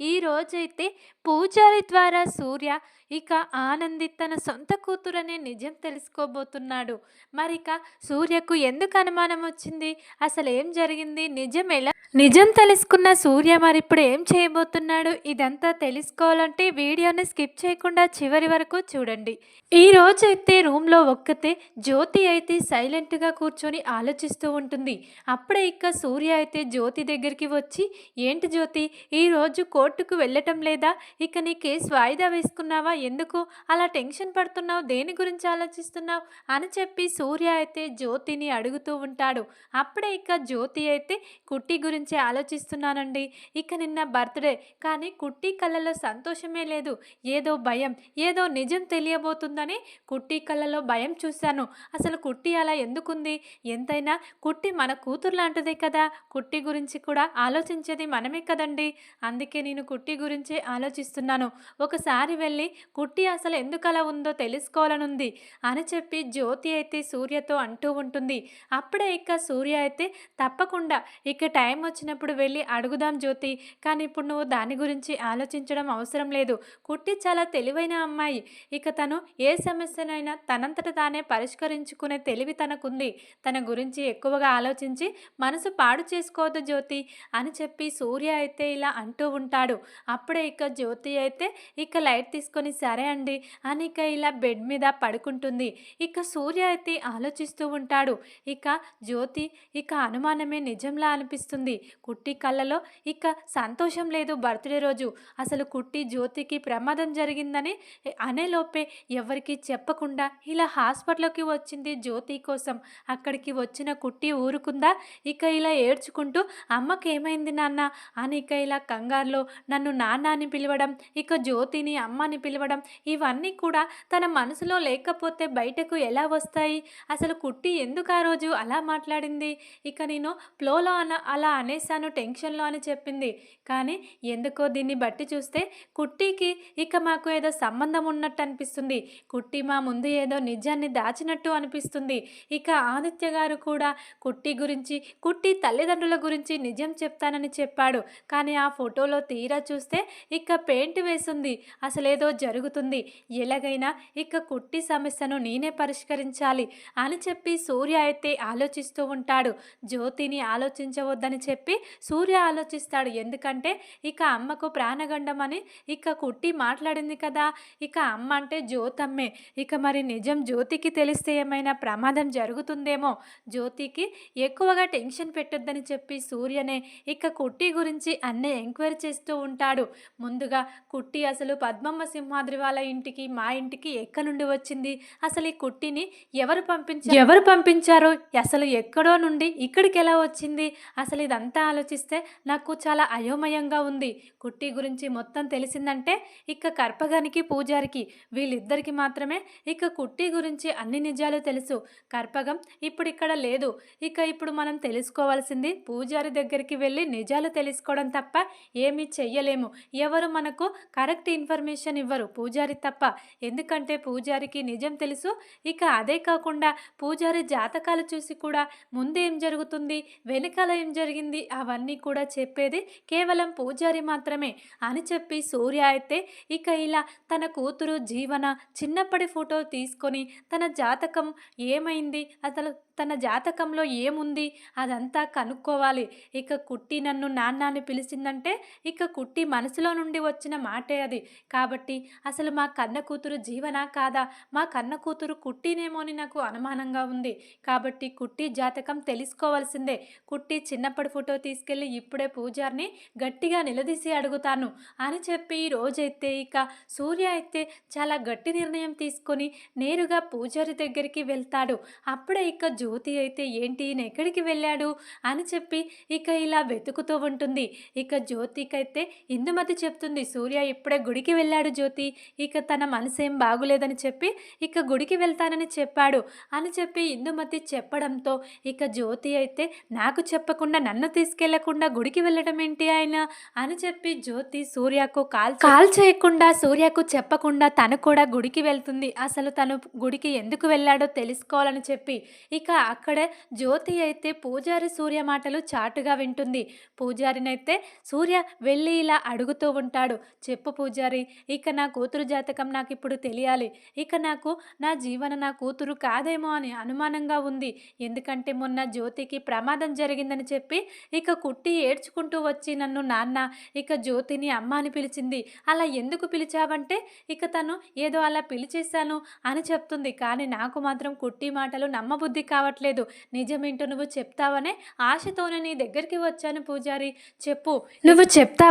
ఈ రోజైతే పూజారి ద్వారా సూర్య ఇక ఆనంది తన సొంత కూతురనే నిజం తెలుసుకోబోతున్నాడు. మరి ఇక సూర్యకు ఎందుకు అనుమానం వచ్చింది? అసలు ఏం జరిగింది? నిజం ఎలా? నిజం తెలుసుకున్న సూర్య మరి ఇప్పుడు ఏం చేయబోతున్నాడు? ఇదంతా తెలుసుకోవాలంటే వీడియోని స్కిప్ చేయకుండా చివరి వరకు చూడండి. ఈ రోజైతే రూమ్లో ఒక్కతే జ్యోతి అయితే సైలెంట్గా కూర్చొని ఆలోచిస్తూ ఉంటుంది. అప్పుడే ఇక సూర్య అయితే జ్యోతి దగ్గరికి వచ్చి ఏంటి జ్యోతి? ఈ రోజు కోర్టుకు వెళ్ళటం లేదా? ఇక నీ కేసు వాయిదా వేసుకున్నావా? ఎందుకు? అలా టెన్షన్ పడుతున్నావు? దేని గురించి ఆలోచిస్తున్నావు? అని చెప్పి సూర్య అయితే జ్యోతిని అడుగుతూ ఉంటాడు. అప్పుడే ఇక జ్యోతి అయితే కుట్టి గురించి ఆలోచిస్తున్నానండి. ఇక నిన్న బర్త్డే కానీ కుట్టి కళ్ళలో సంతోషమే లేదు. ఏదో భయం ఏదో నిజం తెలియబోతుందని కుట్టి కళ్ళలో భయం చూశాను. అసలు కుట్టి అలా ఎందుకుంది? ఎంతైనా కుట్టి మన కూతురు లాంటిదే కదా? కుట్టి గురించి కూడా ఆలోచించేది మనమే కదండి. అందుకే నేను నేను కుట్టి గురించే ఆలోచిస్తున్నాను. ఒకసారి వెళ్ళి కుట్టి అసలు ఎందుకు అలా ఉందో తెలుసుకోవాలనుంది అని చెప్పి జ్యోతి అయితే సూర్యతో అంటూ ఉంటుంది. అప్పుడే ఇక సూర్య అయితే తప్పకుండా ఇక టైం వచ్చినప్పుడు వెళ్ళి అడుగుదాం జ్యోతి కానీ ఇప్పుడు నువ్వు దాని గురించి ఆలోచించడం అవసరం లేదు. కుట్టి చాలా తెలివైన అమ్మాయి. ఇక తను ఏ సమస్యనైనా తనంతట తానే పరిష్కరించుకునే తెలివి తనకుంది. తన గురించి ఎక్కువగా ఆలోచించి మనసు పాడు చేసుకోవద్దు జ్యోతి అని చెప్పి సూర్య అయితే ఇలా అంటూ ఉంటాడు. అప్పుడే ఇక జ్యోతి అయితే ఇక లైట్ తీసుకొని సరే అండి అని ఇక ఇలా బెడ్ మీద పడుకుంటుంది. ఇక సూర్య అయితే ఆలోచిస్తూ ఉంటాడు. ఇక జ్యోతి ఇక అనుమానమే నిజంలా అనిపిస్తుంది. కుట్టి కళ్ళలో ఇక సంతోషం లేదు బర్త్డే రోజు. అసలు కుట్టి జ్యోతికి ప్రమాదం జరిగిందని అనేలోపే ఎవరికి చెప్పకుండా ఇలా హాస్పిటల్కి వచ్చింది జ్యోతి కోసం. అక్కడికి వచ్చిన కుట్టి ఊరుకుందా? ఇక ఇలా ఏడ్చుకుంటూ అమ్మకి ఏమైంది నాన్న? అని ఇక ఇలా కంగారులో నన్ను నాన్న అని పిలవడం ఇక జ్యోతిని అమ్మని పిలవడం ఇవన్నీ కూడా తన మనసులో లేకపోతే బయటకు ఎలా వస్తాయి? అసలు కుట్టి ఎందుకు ఆ రోజు అలా మాట్లాడింది? ఇక నేను ఫ్లోలో అన అలా అనేసాను టెన్షన్లో అని చెప్పింది. కానీ ఎందుకో దీన్ని బట్టి చూస్తే కుట్టికి ఇక మాకు ఏదో సంబంధం ఉన్నట్టు అనిపిస్తుంది. కుట్టి మా ముందు ఏదో నిజాన్ని దాచినట్టు అనిపిస్తుంది. ఇక ఆదిత్య గారు కూడా కుట్టి గురించి కుట్టి తల్లిదండ్రుల గురించి నిజం చెప్తానని చెప్పాడు. కానీ ఆ ఫోటోలో తీరా చూస్తే ఇక పెయింట్ వేసింది. అసలేదో జరుగుతుంది. ఎలాగైనా ఇక కుట్టి సమస్యను నేనే పరిష్కరించాలి అని చెప్పి సూర్య అయితే ఆలోచిస్తూ ఉంటాడు. జ్యోతిని ఆలోచించవద్దని చెప్పి సూర్య ఆలోచిస్తాడు. ఎందుకంటే ఇక అమ్మకు ప్రాణగండం అని ఇక కుట్టి మాట్లాడింది కదా. ఇక అమ్మ అంటే జ్యోతమ్మే. ఇక మరి నిజం జ్యోతికి తెలిస్తే ఏమైనా ప్రమాదం జరుగుతుందేమో? జ్యోతికి ఎక్కువగా టెన్షన్ పెట్టొద్దని చెప్పి సూర్యనే ఇక కుట్టి గురించి అన్నీ ఎంక్వైరీ చేస్తూ ఉంటాడు. ముందుగా కుట్టి అసలు పద్మమ్మ సింహాద్రి వాళ్ళ ఇంటికి మా ఇంటికి ఎక్కడి నుండి వచ్చింది? అసలు ఈ కుట్టిని ఎవరు పంపించారు? ఎవరు పంపించారో? అసలు ఎక్కడో నుండి ఇక్కడికి ఎలా వచ్చింది? అసలు ఇదంతా ఆలోచిస్తే నాకు చాలా అయోమయంగా ఉంది. కుట్టి గురించి మొత్తం తెలిసిందంటే ఇక కర్పగానికి పూజారికి వీళ్ళిద్దరికి మాత్రమే ఇక కుట్టి గురించి అన్ని నిజాలు తెలుసు. కర్పగం ఇప్పుడు ఇక్కడ లేదు. ఇక ఇప్పుడు మనం తెలుసుకోవాల్సింది పూజారి దగ్గరికి వెళ్ళి నిజాలు తెలుసుకోవడం తప్ప ఏమి చెయ్యలేము. ఎవరు మనకు కరెక్ట్ ఇన్ఫర్మేషన్ ఇవ్వరు. పూజారి తప్ప. ఎందుకంటే పూజారికి నిజం తెలుసు. ఇక అదే కాకుండా పూజారి జాతకాలు చూసి కూడా ముందే ఏం జరుగుతుంది? వెనకాల ఏం జరిగింది? అవన్నీ కూడా చెప్పేది కేవలం పూజారి మాత్రమే అని చెప్పి సూర్య అయితే ఇక ఇలా తన కూతురు జీవన చిన్నప్పటి ఫోటో తీసుకొని తన జాతకం ఏమైంది? అసలు తన జాతకంలో ఏముంది? అదంతా కనుక్కోవాలి. ఇక కుట్టి నన్ను నాన్న అని పిలిచిందంటే ఇక కుట్టి మనసులో నుండి వచ్చిన మాటే అది. కాబట్టి అసలు మా కన్న కూతురు జీవనా కాదా? మా కన్న కూతురు కుట్టినేమోని నాకు అనుమానంగా ఉంది. కాబట్టి కుట్టి జాతకం తెలుసుకోవాల్సిందే. కుట్టి చిన్నప్పటి ఫోటో తీసుకెళ్ళి ఇప్పుడే పూజారిని గట్టిగా నిలదీసి అడుగుతాను. అని చెప్పి ఈ రోజైతే ఇక సూర్య అయితే చాలా గట్టి నిర్ణయం తీసుకొని నేరుగా పూజారి దగ్గరికి వెళ్తాడు. అప్పుడే ఇక జ్యోతి అయితే ఏంటి ఈయన ఎక్కడికి వెళ్ళాడు? అని చెప్పి ఇక ఇలా వెతుకుతూ ఉంటుంది. ఇక జ్యోతికైతే అయితే ఇందుమతి చెప్తుంది సూర్య ఇప్పుడే గుడికి వెళ్ళాడు జ్యోతి. ఇక తన మనసేం బాగులేదని చెప్పి ఇక గుడికి వెళ్తానని చెప్పాడు అని చెప్పి ఇందుమతి చెప్పడంతో ఇక జ్యోతి అయితే నాకు చెప్పకుండా నన్ను తీసుకెళ్ళకుండా గుడికి వెళ్ళడం ఏంటి ఆయన? అని చెప్పి జ్యోతి సూర్యకు కాల్ కాల్ చేయకుండా సూర్యకు చెప్పకుండా తను కూడా గుడికి వెళ్తుంది. అసలు తను గుడికి ఎందుకు వెళ్ళాడో తెలుసుకోవాలని చెప్పి ఇక అక్కడే జ్యోతి అయితే పూజారి సూర్య మాటలు చాటుగా వింటుంది. పూజారినైతే సూర్య వెళ్ళి ఇలా అడుగుతూ ఉంటాడు. చెప్పు పూజారి ఇక నా కూతురు జాతకం నాకు ఇప్పుడు తెలియాలి. ఇక నాకు నా జీవన నా కూతురు కాదేమో అని అనుమానంగా ఉంది. ఎందుకంటే మొన్న జ్యోతికి ప్రమాదం జరిగిందని చెప్పి ఇక కుట్టి ఏడ్చుకుంటూ వచ్చి నన్ను నాన్న ఇక జ్యోతిని అమ్మ అని పిలిచింది. అలా ఎందుకు పిలిచావంటే ఇక తను ఏదో అలా పిలిచేశాను అని చెప్తుంది. కానీ నాకు మాత్రం కుట్టి మాటలు నమ్మబుద్ధి కావట్లేదు. నిజమేంటో నువ్వు చెప్తావనే ఆశతోనే నీ దగ్గరికి వచ్చాను పూజారి. చెప్పు నువ్వు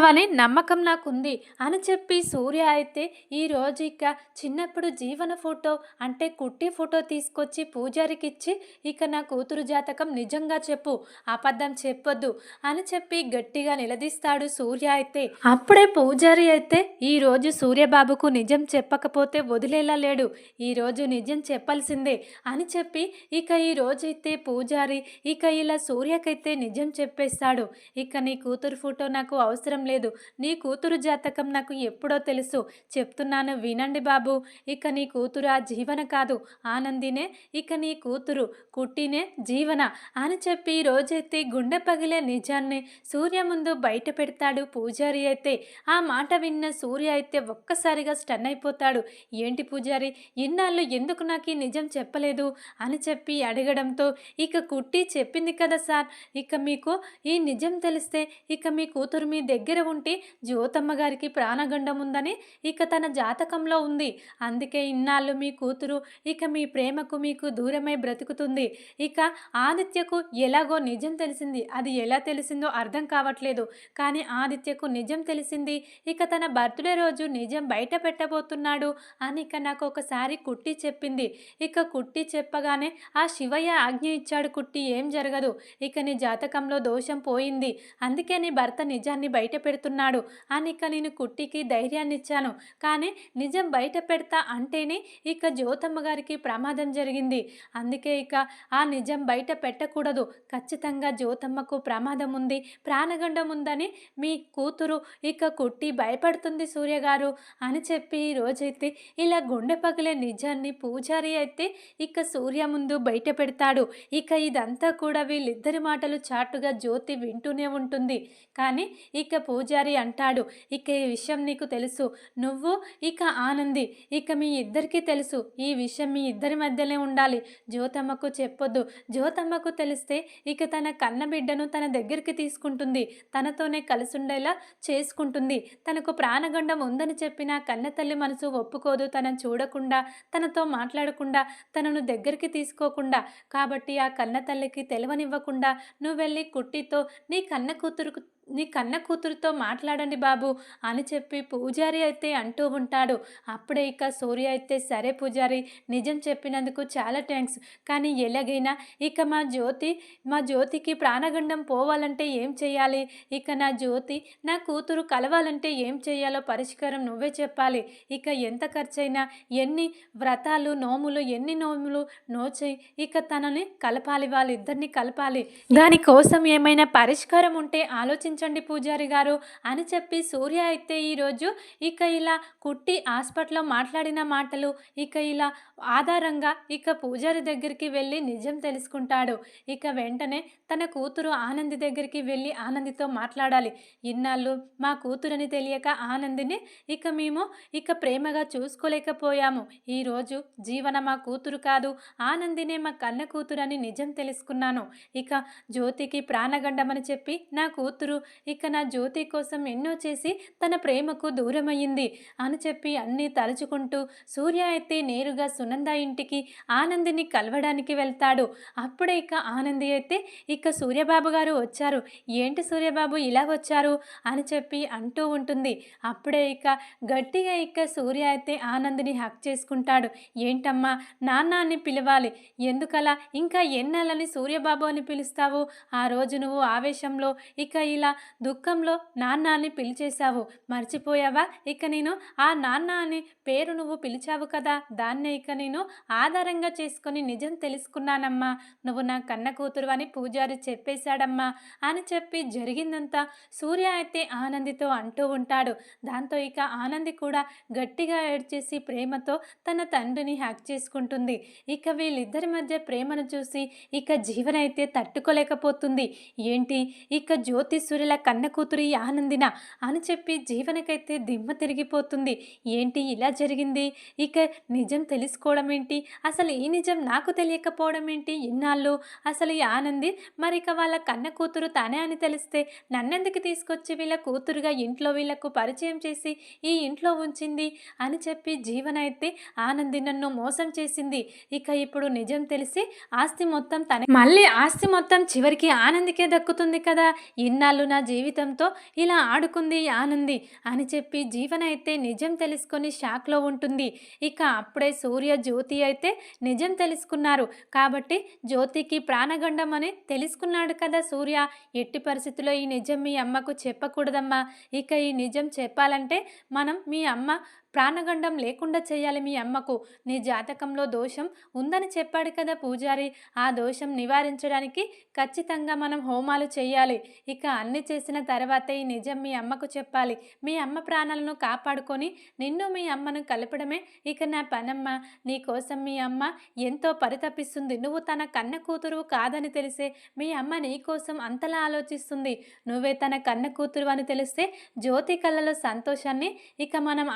అనే నమ్మకం నాకుంది అని చెప్పి సూర్య అయితే ఈ రోజు ఇక చిన్నప్పుడు జీవన ఫోటో అంటే కుట్టి ఫోటో తీసుకొచ్చి పూజారికి ఇచ్చి ఇక నా కూతురు జాతకం నిజంగా చెప్పు అబద్ధం చెప్పొద్దు అని చెప్పి గట్టిగా నిలదీస్తాడు సూర్య అయితే. అప్పుడే పూజారి అయితే ఈరోజు సూర్యబాబుకు నిజం చెప్పకపోతే వదిలేలా లేడు. ఈరోజు నిజం చెప్పాల్సిందే అని చెప్పి ఇక ఈ రోజైతే పూజారి ఇక ఇలా సూర్యకైతే నిజం చెప్పేస్తాడు. ఇక నీ కూతురు ఫోటో నాకు అవసరం లేదు. నీ కూతురు జాతకం నాకు ఎప్పుడో తెలుసు. చెప్తున్నాను వినండి బాబు. ఇక నీ కూతురు ఆ జీవన కాదు. ఆనందినే ఇక నీ కూతురు. కుట్టినే జీవన అని చెప్పి రోజైతే గుండె పగిలే నిజాన్ని సూర్య ముందు బయట పెడతాడు పూజారి అయితే. ఆ మాట విన్న సూర్య అయితే ఒక్కసారిగా స్టన్ అయిపోతాడు. ఏంటి పూజారి? ఇన్నాళ్ళు ఎందుకు నాకు ఈ నిజం చెప్పలేదు? అని చెప్పి అడగడంతో ఇక కుట్టి చెప్పింది కదా సార్. ఇక మీకు ఈ నిజం తెలిస్తే ఇక మీ కూతురు మీ దగ్గర ఉంటే జ్యోతమ్మ గారికి ప్రాణగండం ఉందని ఇక తన జాతకంలో ఉంది. అందుకే ఇన్నాళ్ళు మీ కూతురు ఇక మీ ప్రేమకు మీకు దూరమై బ్రతుకుతుంది. ఇక ఆదిత్యకు ఎలాగో నిజం తెలిసింది. అది ఎలా తెలిసిందో అర్థం కావట్లేదు. కానీ ఆదిత్యకు నిజం తెలిసింది ఇక తన బర్త్డే రోజు నిజం బయట పెట్టబోతున్నాడు అని ఇక నాకు ఒకసారి కుట్టి చెప్పింది. ఇక కుట్టి చెప్పగానే ఆ శివయ్య ఆజ్ఞ ఇచ్చాడు కుట్టి ఏం జరగదు. ఇక నీ జాతకంలో దోషం పోయింది. అందుకే నీ భర్త నిజాన్ని బయట పెడుతున్నాడు. అని ఇక నేను కుట్టికి ధైర్యాన్ని ఇచ్చాను కానీ నిజం బయట పెడతా అంటేనే ఇక జ్యోతమ్మ గారికి ప్రమాదం జరిగింది. అందుకే ఇక ఆ నిజం బయట పెట్టకూడదు. ఖచ్చితంగా జ్యోతమ్మకు ప్రమాదం ఉంది ప్రాణగండం ఉందని మీ కూతురు ఇక కుట్టి భయపడుతుంది సూర్యగారు అని చెప్పి ఈ రోజైతే ఇలా గుండె పగిలే నిజాన్ని పూజారి అయితే ఇక సూర్య ముందు బయట పెడతాడు. ఇక ఇదంతా కూడా వీళ్ళిద్దరి మాటలు చాటుగా జ్యోతి వింటూనే ఉంటుంది. కానీ ఇక పూజారి అంటాడు. ఇక ఈ విషయం నీకు తెలుసు. నువ్వు ఇక ఆనంది. ఇక మీ ఇద్దరికీ తెలుసు. ఈ విషయం మీ ఇద్దరి మధ్యనే ఉండాలి. జ్యోతమ్మకు చెప్పొద్దు. జ్యోతమ్మకు తెలిస్తే ఇక తన కన్న బిడ్డను తన దగ్గరికి తీసుకుంటుంది. తనతోనే కలిసి ఉండేలా చేసుకుంటుంది. తనకు ప్రాణగండం ఉందని చెప్పిన కన్న తల్లి మనసు ఒప్పుకోదు. తనను చూడకుండా తనతో మాట్లాడకుండా తనను దగ్గరికి తీసుకోకుండా. కాబట్టి ఆ కన్న తల్లికి తెలివనివ్వకుండా నువ్వు వెళ్ళి కుట్టితో నీ కన్న కూతురుకు నీ కన్న కూతురుతో మాట్లాడండి బాబు అని చెప్పి పూజారి అయితే అంటూ ఉంటాడు. అప్పుడే ఇక సూర్య అయితే సరే పూజారి నిజం చెప్పినందుకు చాలా థ్యాంక్స్ కానీ ఎలాగైనా ఇక మా జ్యోతి మా జ్యోతికి ప్రాణగండం పోవాలంటే ఏం చేయాలి? ఇక నా జ్యోతి నా కూతురు కలవాలంటే ఏం చేయాలో పరిష్కారం నువ్వే చెప్పాలి. ఇక ఎంత ఖర్చైనా ఎన్ని వ్రతాలు నోములు ఎన్ని నోములు నోచేయి ఇక తనని కలపాలి వాళ్ళిద్దరిని కలపాలి. దానికోసం ఏమైనా పరిష్కారం ఉంటే ఆలోచించండి పూజారి గారు అని చెప్పి సూర్య అయితే ఈరోజు ఇక ఇలా కుట్టి హాస్పిటల్లో మాట్లాడిన మాటలు ఇక ఇలా ఆధారంగా ఇక పూజారి దగ్గరికి వెళ్ళి నిజం తెలుసుకుంటాడు. ఇక వెంటనే తన కూతురు ఆనంది దగ్గరికి వెళ్ళి ఆనందితో మాట్లాడాలి. ఇన్నాళ్ళు మా కూతురని తెలియక ఆనందిని ఇక మేము ఇక ప్రేమగా చూసుకోలేకపోయాము. ఈరోజు జీవన మా కూతురు కాదు ఆనందినే మా కన్న కూతురని నిజం తెలుసుకున్నాను. ఇక జ్యోతికి ప్రాణగండమని చెప్పి నా కూతురు ఇక నా జ్యోతి కోసం ఎన్నో చేసి తన ప్రేమకు దూరమయ్యింది అని చెప్పి అన్నీ తలుచుకుంటూ సూర్య అయితే నేరుగా సునంద ఇంటికి ఆనందిని కలవడానికి వెళ్తాడు. అప్పుడే ఇక ఆనంది అయితే ఇక సూర్యబాబు గారు వచ్చారు. ఏంటి సూర్యబాబు ఇలా వచ్చారు? అని చెప్పి అంటూ ఉంటుంది. అప్పుడే ఇక గట్టిగా ఇక సూర్య అయితే ఆనందిని హక్ చేసుకుంటాడు. ఏంటమ్మా నాన్న అని పిలవాలి. ఎందుకలా? ఇంకా ఎన్నాళ్ళని సూర్యబాబు అని పిలుస్తావు? ఆ రోజు నువ్వు ఆవేశంలో ఇక ఇలా దుఃఖంలో నాన్న అని పిలిచేశావు. మర్చిపోయావా? ఇక నేను ఆ నాన్న అని పేరు నువ్వు పిలిచావు కదా. దాన్నే ఇక నేను ఆధారంగా చేసుకొని నిజం తెలుసుకున్నానమ్మా. నువ్వు నా కన్న కూతురు అని పూజారి చెప్పేశాడమ్మా అని చెప్పి జరిగిందంతా సూర్య అయితే ఆనందితో అంటూ ఉంటాడు. దాంతో ఇక ఆనంది కూడా గట్టిగా ఏడ్చేసి ప్రేమతో తన తండ్రిని హ్యాక్ చేసుకుంటుంది. ఇక వీళ్ళిద్దరి మధ్య ప్రేమను చూసి ఇక జీవన అయితే తట్టుకోలేకపోతుంది. ఏంటి? ఇక జ్యోతి సూర్యుల కన్న కూతురు ఈ ఆనందిన అని చెప్పి జీవనకైతే దిమ్మ తిరిగిపోతుంది. ఏంటి ఇలా జరిగింది? ఇక నిజం తెలుసుకోవడం ఏంటి? అసలు ఈ నిజం నాకు తెలియకపోవడం ఏంటి ఇన్నాళ్ళు? అసలు ఈ ఆనంది మరి ఇక వాళ్ళ కన్న కూతురు తనే అని తెలిస్తే నన్నెందుకు తీసుకొచ్చి వీళ్ళ కూతురుగా ఇంట్లో వీళ్ళకు పరిచయం చేసి ఈ ఇంట్లో ఉంచింది? అని చెప్పి జీవన అయితే ఆనంది నన్ను మోసం చేసింది. ఇక ఇప్పుడు నిజం తెలిసి ఆస్తి మొత్తం తన మళ్ళీ ఆస్తి మొత్తం చివరికి ఆనందికే దక్కుతుంది కదా? ఇన్నాళ్ళు నా జీవితంతో ఇలా ఆడుకుంది ఆనంది అని చెప్పి జీవన అయితే నిజం తెలుసుకొని షాక్లో ఉంటుంది. ఇక అప్పుడే సూర్య జ్యోతి అయితే నిజం తెలుసుకున్నారు. కాబట్టి జ్యోతికి ప్రాణగండం అని తెలుసుకున్నాడు కదా సూర్య. ఎట్టి పరిస్థితుల్లో ఈ నిజం మీ అమ్మకు చెప్పకూడదమ్మా. ఇక ఈ నిజం చెప్పాలంటే మనం మీ అమ్మ ప్రాణగండం లేకుండా చేయాలి మీ అమ్మకు. నీ జాతకంలో దోషం ఉందని చెప్పాడు కదా పూజారి. ఆ దోషం నివారించడానికి ఖచ్చితంగా మనం హోమాలు చేయాలి. ఇక అన్ని చేసిన తర్వాతే ఈ నిజం మీ అమ్మకు చెప్పాలి. మీ అమ్మ ప్రాణాలను కాపాడుకొని నిన్ను మీ అమ్మను కలపడమే ఇక నా పనమ్మ. నీ కోసం మీ అమ్మ ఎంతో పరితపిస్తుంది. నువ్వు తన కన్న కూతురు కాదని తెలిసే మీ అమ్మ నీ కోసం అంతలా ఆలోచిస్తుంది. నువ్వే తన కన్న కూతురు అని తెలిస్తే జ్యోతి కళ్ళలో సంతోషాన్ని ఇక మనం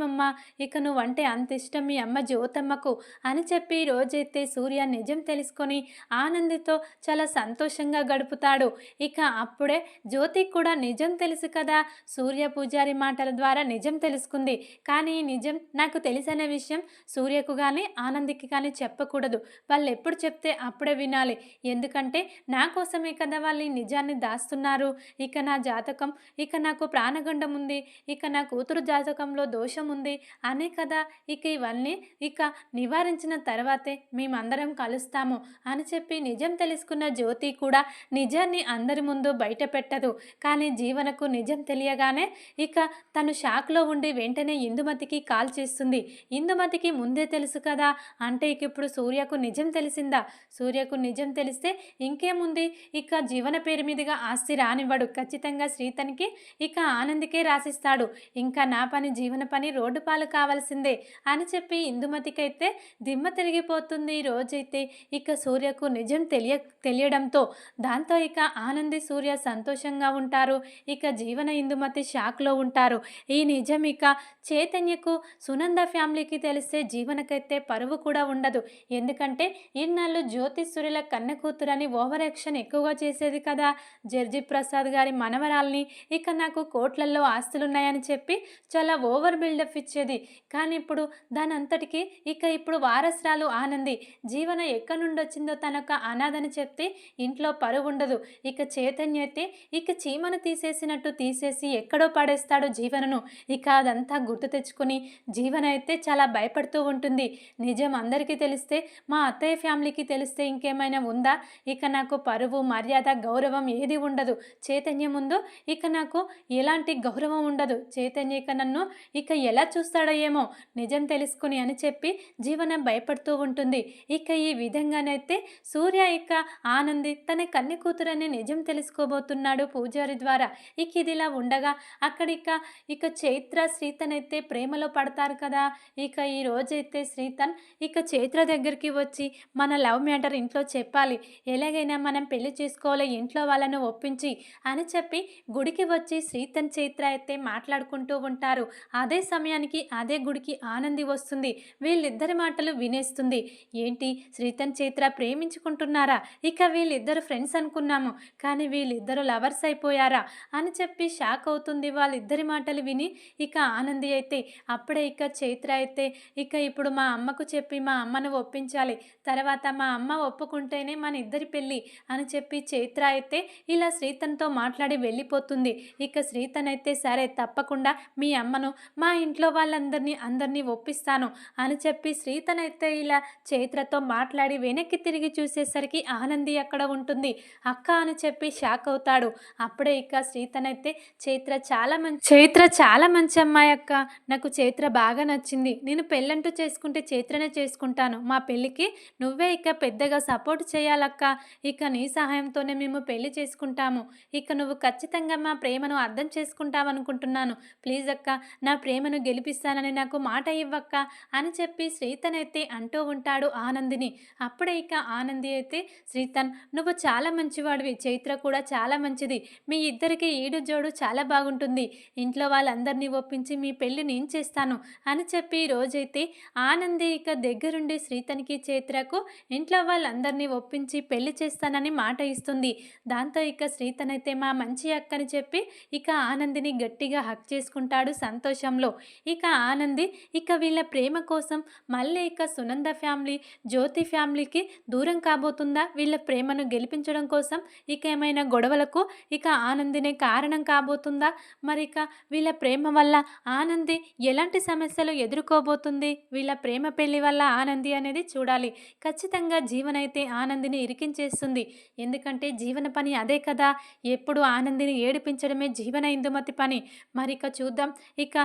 ఆపలేమమ్మా ఇక నువ్వంటే అంత ఇష్టం మీ అమ్మ జ్యోతమ్మకు అని చెప్పి రోజైతే సూర్య నిజం తెలుసుకొని ఆనందితో చాలా సంతోషంగా గడుపుతాడు. ఇక అప్పుడే జ్యోతికి కూడా నిజం తెలుసు కదా? సూర్య పూజారి మాటల ద్వారా నిజం తెలుసుకుంది. కానీ నిజం నాకు తెలిసిన విషయం సూర్యకు కానీ ఆనందికి కానీ చెప్పకూడదు. వాళ్ళు ఎప్పుడు చెప్తే అప్పుడే వినాలి. ఎందుకంటే నా కోసమే కదా వాళ్ళు ఈ నిజాన్ని దాస్తున్నారు. ఇక నా జాతకం ఇక నాకు ప్రాణగండం ఉంది. ఇక నా కూతురు జాతకంలో దోషం ఉంది అనే కదా ఇక ఇవన్నీ ఇక నివారించిన తర్వాతే మేమందరం కలుస్తాము అని చెప్పి నిజం తెలుసుకున్న జ్యోతి కూడా నిజాన్ని అందరి ముందు బయట పెట్టదు. కానీ జీవనకు నిజం తెలియగానే ఇక తను షాక్లో ఉండి వెంటనే ఇందుమతికి కాల్ చేస్తుంది. ఇందుమతికి ముందే తెలుసు కదా అంటే ఇక ఇప్పుడు సూర్యకు నిజం తెలిసిందా? సూర్యకు నిజం తెలిస్తే ఇంకేముంది? ఇక జీవన పేరు మీదుగా ఆస్తి రానివ్వడు. ఖచ్చితంగా శ్రీతనికి ఇక ఆనందికే రాసిస్తాడు. ఇంకా నా పని జీవన పని రోడ్డు పాలు కావాల్సిందే అని చెప్పి ఇందుమతికైతే దిమ్మ తిరిగిపోతుంది ఈ రోజైతే. ఇక సూర్యకు నిజం తెలియ తెలియడంతో దాంతో ఇక ఆనంది సూర్య సంతోషంగా ఉంటారు. ఇక జీవన ఇందుమతి షాక్లో ఉంటారు. ఈ నిజం ఇక చైతన్యకు సునంద ఫ్యామిలీకి తెలిస్తే జీవనకైతే పరువు కూడా ఉండదు. ఎందుకంటే ఇన్నాళ్ళు జ్యోతిష్యుల కన్న కూతురని ఓవర్ యాక్షన్ ఎక్కువగా చేసేది కదా. జర్జీ ప్రసాద్ గారి మనవరాల్ని ఇక నాకు కోట్లల్లో ఆస్తులున్నాయని చెప్పి చాలా ఓవర్ బిల్డప్ ఇచ్చేది. కానీ ఇప్పుడు దాని అంతటికీ ఇక ఇప్పుడు వారసురాలు ఆనంది. జీవన ఎక్కడి నుండి వచ్చిందో తనొక అనాథని చెప్తే ఇంట్లో పరువు ఉండదు ఇక చైతన్య అయితే ఇక చీమను తీసేసినట్టు తీసేసి ఎక్కడో పడేస్తాడు జీవనను. ఇక అదంతా గుర్తు తెచ్చుకొని జీవన అయితే చాలా భయపడుతూ ఉంటుంది. నిజం అందరికీ తెలిస్తే మా అత్తయ్య ఫ్యామిలీకి తెలిస్తే ఇంకేమైనా ఉందా? ఇక నాకు పరువు మర్యాద గౌరవం ఏది ఉండదు. చైతన్యం ముందు ఇక నాకు ఎలాంటి గౌరవం ఉండదు. చైతన్య ఇక నన్ను ఇక ఎలా చూస్తాడో ఏమో నిజం తెలుసుకుని అని చెప్పి జీవన భయపడుతూ ఉంటుంది. ఇక ఈ విధంగానైతే సూర్య ఇక ఆనంది తన కన్నె కూతురని నిజం తెలుసుకోబోతున్నాడు పూజారి ద్వారా. ఇక ఇదిలా ఉండగా అక్కడిక ఇక చైత్ర శ్రీతన్ అయితే ప్రేమలో పడతారు కదా. ఇక ఈ రోజైతే శ్రీతన్ ఇక చైత్ర దగ్గరికి వచ్చి మన లవ్ మ్యాటర్ ఇంట్లో చెప్పాలి. ఎలాగైనా మనం పెళ్ళి చేసుకోవాలి ఇంట్లో వాళ్ళను ఒప్పించి అని చెప్పి గుడికి వచ్చి శ్రీతన్ చైత్ర అయితే మాట్లాడుకుంటూ ఉంటారు. అదే సమయానికి అదే గుడికి ఆనంది వస్తుంది. వీళ్ళిద్దరి మాటలు వినేస్తుంది. ఏంటి? శ్రీతన్ చైత్ర ప్రేమించుకుంటున్నారా? ఇక వీళ్ళిద్దరు ఫ్రెండ్స్ అనుకున్నాము. కానీ వీళ్ళిద్దరు లవర్స్ అయిపోయారా? అని చెప్పి షాక్ అవుతుంది వాళ్ళిద్దరి మాటలు విని ఇక ఆనంది అయితే అప్పుడే ఇక చైత్ర అయితే ఇక ఇప్పుడు మా అమ్మకు చెప్పి మా అమ్మను ఒప్పించాలి. తర్వాత మా అమ్మ ఒప్పుకుంటేనే మన ఇద్దరి పెళ్ళి అని చెప్పి చైత్ర అయితే ఇలా శ్రీతన్తో మాట్లాడి వెళ్ళిపోతుంది. ఇక శ్రీతన్ అయితే సరే తప్పకుండా మీ అమ్మను మా ఇంట్లో ఇంట్లో వాళ్ళందరినీ అందరినీ ఒప్పిస్తాను అని చెప్పి శ్రీతనైతే ఇలా చైత్రతో మాట్లాడి వెనక్కి తిరిగి చూసేసరికి ఆనంది అక్కడ ఉంటుంది. అక్క అని చెప్పి షాక్ అవుతాడు. అప్పుడే ఇక శ్రీతనైతే చైత్ర చాలా మంచి చైత్ర చాలా మంచి అమ్మాయి అక్క. నాకు చైత్ర బాగా నచ్చింది. నేను పెళ్ళంటూ చేసుకుంటే చైత్రనే చేసుకుంటాను. మా పెళ్ళికి నువ్వే ఇక పెద్దగా సపోర్ట్ చేయాలక్క. ఇక నీ సహాయంతోనే మేము పెళ్ళి చేసుకుంటాము. ఇక నువ్వు ఖచ్చితంగా మా ప్రేమను అర్థం చేసుకుంటావనుకుంటున్నాను. ప్లీజ్ అక్క నా ప్రేమను గెలిపిస్తానని నాకు మాట ఇవ్వక్క అని చెప్పి శ్రీతన్ అయితే అంటూ ఉంటాడు ఆనందిని. అప్పుడే ఇక ఆనంది అయితే శ్రీతన్ నువ్వు చాలా మంచివాడివి. చైత్ర కూడా చాలా మంచిది. మీ ఇద్దరికి ఈడు జోడు చాలా బాగుంటుంది. ఇంట్లో వాళ్ళందరినీ ఒప్పించి మీ పెళ్ళి నేను చేస్తాను అని చెప్పి రోజైతే ఆనంది ఇక దగ్గరుండి శ్రీతనికి చైత్రకు ఇంట్లో వాళ్ళందరినీ ఒప్పించి పెళ్ళి చేస్తానని మాట ఇస్తుంది. దాంతో ఇక శ్రీతన్ అయితే మా మంచి అక్కని చెప్పి ఇక ఆనందిని గట్టిగా హక్ చేసుకుంటాడు సంతోషంలో. ఇక ఆనంది ఇక వీళ్ళ ప్రేమ కోసం మళ్ళీ ఇక సునంద ఫ్యామిలీ జ్యోతి ఫ్యామిలీకి దూరం కాబోతుందా? వీళ్ళ ప్రేమను గెలిపించడం కోసం ఇక ఏమైనా గొడవలకు ఇక ఆనందినే కారణం కాబోతుందా? మరి ఇక వీళ్ళ ప్రేమ వల్ల ఆనంది ఎలాంటి సమస్యలు ఎదుర్కోబోతుంది? వీళ్ళ ప్రేమ పెళ్ళి వల్ల ఆనంది అనేది చూడాలి. ఖచ్చితంగా జీవనైతే ఆనందిని ఇరికించేస్తుంది. ఎందుకంటే జీవన పని అదే కదా. ఎప్పుడు ఆనందిని ఏడిపించడమే జీవన ఇందుమతి పని. మరి ఇక చూద్దాం. ఇక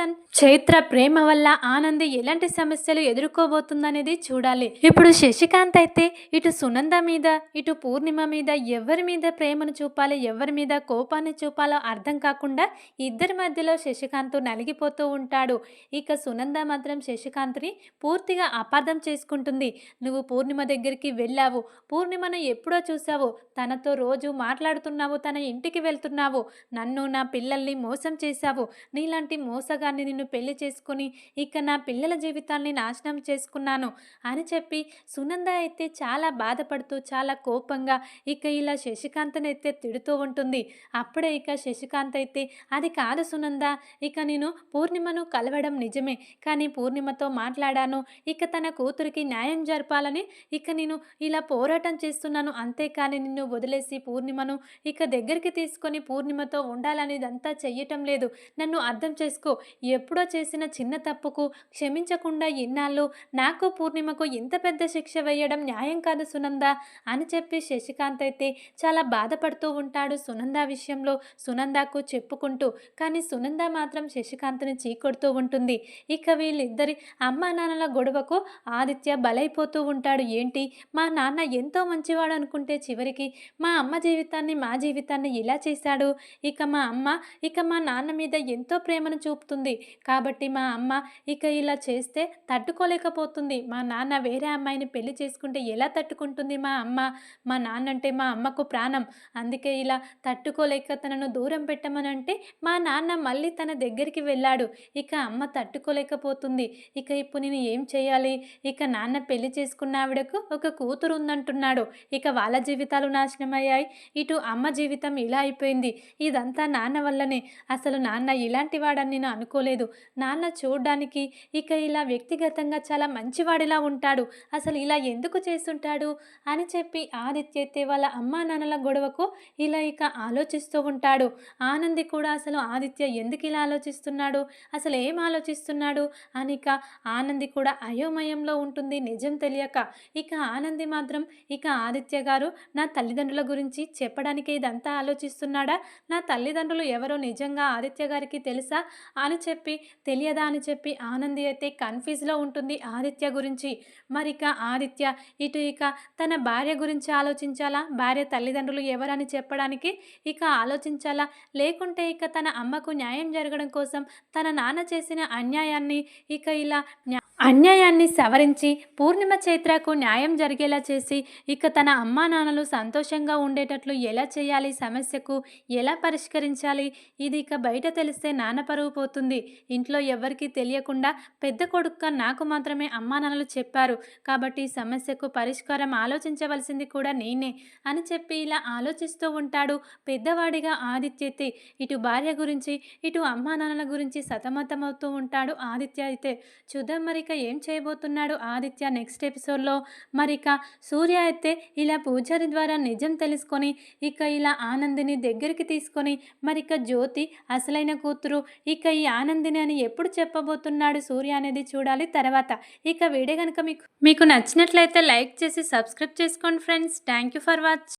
శ్రీతన్ చైత్ర ప్రేమ వల్ల ఆనంది ఎలాంటి సమస్యలు ఎదుర్కోబోతుందనేది చూడాలి. ఇప్పుడు శశికాంత్ అయితే ఇటు సునంద మీద ఇటు పూర్ణిమ మీద ఎవరి మీద ప్రేమను చూపాలి ఎవరి మీద కోపాన్ని చూపాలో అర్థం కాకుండా ఇద్దరి మధ్యలో శశికాంత్ నలిగిపోతూ ఉంటాడు. ఇక సునంద మాత్రం శశికాంత్ని పూర్తిగా అపార్థం చేసుకుంటుంది. నువ్వు పూర్ణిమ దగ్గరికి వెళ్ళావు. పూర్ణిమను ఎప్పుడో చూసావు తనతో రోజు మాట్లాడుతున్నావు. తన ఇంటికి వెళ్తున్నావు. నన్ను నా పిల్లల్ని మోసం చేశావు. నీలాంటి మోసగా మోసగాన్ని నిన్ను పెళ్ళి చేసుకుని ఇక నా పిల్లల జీవితాల్ని నాశనం చేసుకున్నాను అని చెప్పి సునంద అయితే చాలా బాధపడుతూ చాలా కోపంగా ఇక ఇలా శశికాంత్ని అయితే తిడుతూ ఉంటుంది. అప్పుడే ఇక శశికాంత్ అయితే అది కాదు సునంద ఇక నేను పూర్ణిమను కలవడం నిజమే కానీ పూర్ణిమతో మాట్లాడాను ఇక తన కూతురికి న్యాయం జరపాలని ఇక నేను ఇలా పోరాటం చేస్తున్నాను అంతేకాని నిన్ను వదిలేసి పూర్ణిమను ఇక దగ్గరికి తీసుకొని పూర్ణిమతో ఉండాలనేదంతా చెయ్యటం లేదు. నన్ను అర్థం చేసుకో ఎప్పుడో చేసిన చిన్న తప్పుకు క్షమించకుండా ఇన్నాళ్ళు నాకు పూర్ణిమకు ఇంత పెద్ద శిక్ష వేయడం న్యాయం కాదు సునంద అని చెప్పి శశికాంత్ అయితే చాలా బాధపడుతూ ఉంటాడు సునంద విషయంలో సునందకు చెప్పుకుంటూ. కానీ సునంద మాత్రం శశికాంత్ని చీకొడుతూ ఉంటుంది. ఇక వీళ్ళిద్దరి అమ్మా నాన్నల గొడవకు ఆదిత్య బలైపోతూ ఉంటాడు. ఏంటి? మా నాన్న ఎంతో మంచివాడు అనుకుంటే చివరికి మా అమ్మ జీవితాన్ని మా జీవితాన్ని ఇలా చేశాడు. ఇక మా అమ్మ ఇక మా నాన్న మీద ఎంతో ప్రేమను చూపుతుంది. కాబట్టి మా అమ్మ ఇక ఇలా చేస్తే తట్టుకోలేకపోతుంది. మా నాన్న వేరే అమ్మాయిని పెళ్ళి చేసుకుంటే ఎలా తట్టుకుంటుంది మా అమ్మ? మా నాన్న అంటే మా అమ్మకు ప్రాణం. అందుకే ఇలా తట్టుకోలేక తనను దూరం పెట్టమనంటే మా నాన్న మళ్ళీ తన దగ్గరికి వెళ్ళాడు. ఇక అమ్మ తట్టుకోలేకపోతుంది. ఇక ఇప్పుడు నేను ఏం చేయాలి? ఇక నాన్న పెళ్ళి చేసుకున్న ఆవిడకు ఒక కూతురు ఉందంటున్నాడు. ఇక వాళ్ళ జీవితాలు నాశనమయ్యాయి ఇటు అమ్మ జీవితం ఇలా అయిపోయింది. ఇదంతా నాన్న వల్లనే. అసలు నాన్న ఇలాంటి వాడని నేను పట్టించుకోలేదు నాన్న చూడ్డానికి ఇక ఇలా వ్యక్తిగతంగా చాలా మంచివాడిలా ఉంటాడు. అసలు ఇలా ఎందుకు చేస్తుంటాడు? అని చెప్పి ఆదిత్య అయితే వాళ్ళ అమ్మా నాన్నల గొడవకు ఇలా ఇక ఆలోచిస్తూ ఉంటాడు. ఆనంది కూడా అసలు ఆదిత్య ఎందుకు ఇలా ఆలోచిస్తున్నాడు? అసలు ఏం ఆలోచిస్తున్నాడు? అని ఇక ఆనంది కూడా అయోమయంలో ఉంటుంది నిజం తెలియక. ఇక ఆనంది మాత్రం ఇక ఆదిత్య గారు నా తల్లిదండ్రుల గురించి చెప్పడానికి ఇదంతా ఆలోచిస్తున్నాడా? నా తల్లిదండ్రులు ఎవరో నిజంగా ఆదిత్య గారికి తెలుసా? అని చెప్పి తెలియదా అని చెప్పి ఆనంది అయితే కన్ఫ్యూజ్లో ఉంటుంది ఆదిత్య గురించి. మరి ఇక ఆదిత్య ఇటు ఇక తన భార్య గురించి ఆలోచించాలా? భార్య తల్లిదండ్రులు ఎవరని చెప్పడానికి ఇక ఆలోచించాలా? లేకుంటే ఇక తన అమ్మకు న్యాయం జరగడం కోసం తన నాన్న చేసిన అన్యాయాన్ని ఇక ఇలా న్యా- అన్యాయాన్ని సవరించి పూర్ణిమ చైత్రకు న్యాయం జరిగేలా చేసి ఇక తన అమ్మా నాన్నలు సంతోషంగా ఉండేటట్లు ఎలా చేయాలి సమస్యకు ఎలా పరిష్కరించాలి ఇది ఇక బయట తెలిస్తే నాన్న పరువు పోతుంది. ఇంట్లో ఎవరికీ తెలియకుండా పెద్ద కొడుక్క నాకు మాత్రమే అమ్మా నాన్నలు చెప్పారు. కాబట్టి సమస్యకు పరిష్కారం ఆలోచించవలసింది కూడా నేనే అని చెప్పి ఇలా ఆలోచిస్తూ ఉంటాడు పెద్దవాడిగా ఆదిత్యతే. ఇటు భార్య గురించి ఇటు అమ్మా నాన్నల గురించి సతమతమవుతూ ఉంటాడు ఆదిత్య అయితే. చూద్దాం మరి ఇక ఏం చేయబోతున్నాడు ఆదిత్య నెక్స్ట్ ఎపిసోడ్లో? మరి ఇక సూర్య అయితే ఇలా పూజారి ద్వారా నిజం తెలుసుకొని ఇక ఇలా ఆనందిని దగ్గరికి తీసుకొని మరి ఇక జ్యోతి అసలైన కూతురు ఇక ఈ ఆనందిని అని ఎప్పుడు చెప్పబోతున్నాడు సూర్య అనేది చూడాలి తర్వాత. ఇక వీడియో కనుక మీకు మీకు నచ్చినట్లయితే లైక్ చేసి సబ్స్క్రైబ్ చేసుకోండి friends. Thank you for watch.